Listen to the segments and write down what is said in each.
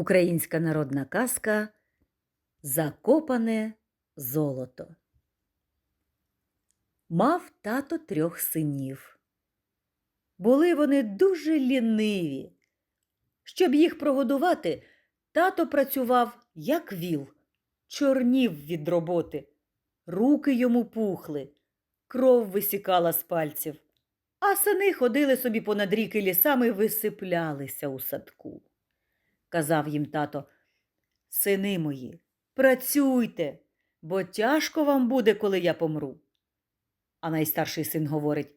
Українська народна казка Закопане золото. Мав тато трьох синів. Були вони дуже ліниві. Щоб їх прогодувати, тато працював, як віл, чорнів від роботи. Руки йому пухли, кров висікала з пальців, а сини ходили собі понад ріки лісами висиплялися у садку. Казав їм тато, сини мої, працюйте, бо тяжко вам буде, коли я помру. А найстарший син говорить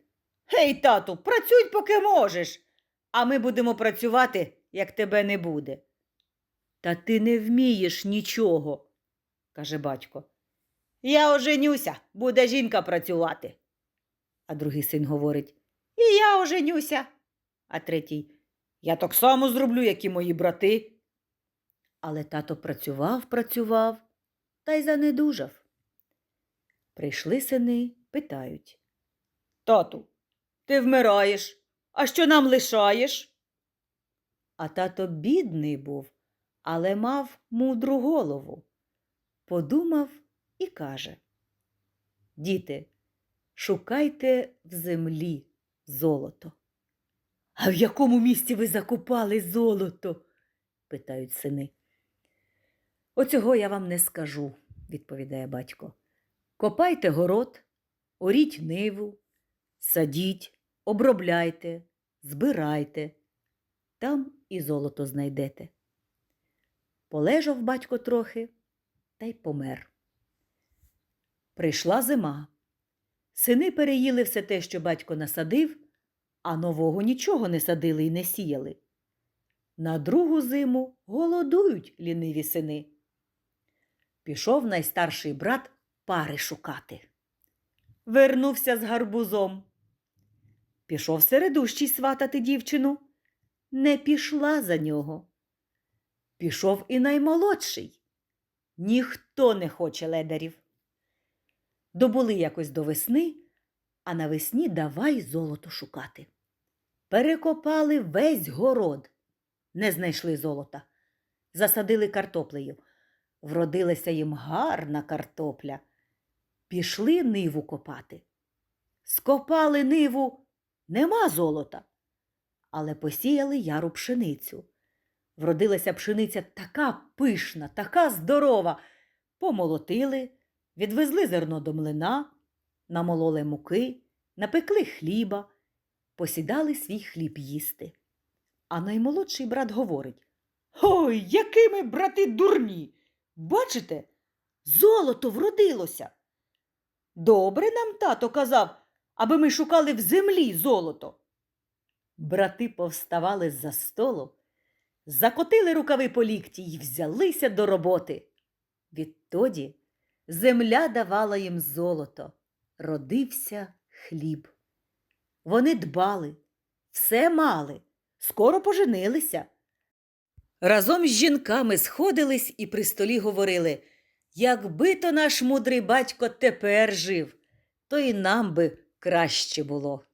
Гей, тату, працюй, поки можеш, а ми будемо працювати, як тебе не буде. Та ти не вмієш нічого, каже батько. Я оженюся, буде жінка працювати. А другий син говорить І я оженюся. А третій Я так само зроблю, як і мої брати. Але тато працював, працював та й занедужав. Прийшли сини, питають Тату, ти вмираєш, а що нам лишаєш? А тато бідний був, але мав мудру голову. Подумав і каже Діти, шукайте в землі золото. А в якому місці ви закопали золото? питають сини. Оцього я вам не скажу, відповідає батько. Копайте город, оріть ниву, садіть, обробляйте, збирайте, там і золото знайдете. Полежав батько трохи та й помер. Прийшла зима. Сини переїли все те, що батько насадив, а нового нічого не садили і не сіяли. На другу зиму голодують ліниві сини. Пішов найстарший брат пари шукати. Вернувся з гарбузом. Пішов середущий сватати дівчину. Не пішла за нього. Пішов і наймолодший. Ніхто не хоче ледарів. Добули якось до весни, а навесні давай золото шукати. Перекопали весь город, не знайшли золота, засадили картоплею. Вродилася їм гарна картопля. Пішли ниву копати. Скопали ниву, нема золота. Але посіяли яру пшеницю. Вродилася пшениця така пишна, така здорова. Помолотили, відвезли зерно до млина, намололи муки, напекли хліба, посідали свій хліб їсти. А наймолодший брат говорить Ой, які ми, брати, дурні! Бачите, золото вродилося. Добре нам тато казав, аби ми шукали в землі золото. Брати повставали з-за столу, закотили рукави по лікті й взялися до роботи. Відтоді земля давала їм золото, родився хліб. Вони дбали, все мали, скоро поженилися. Разом з жінками сходились і при столі говорили якби то наш мудрий батько тепер жив, то і нам би краще було.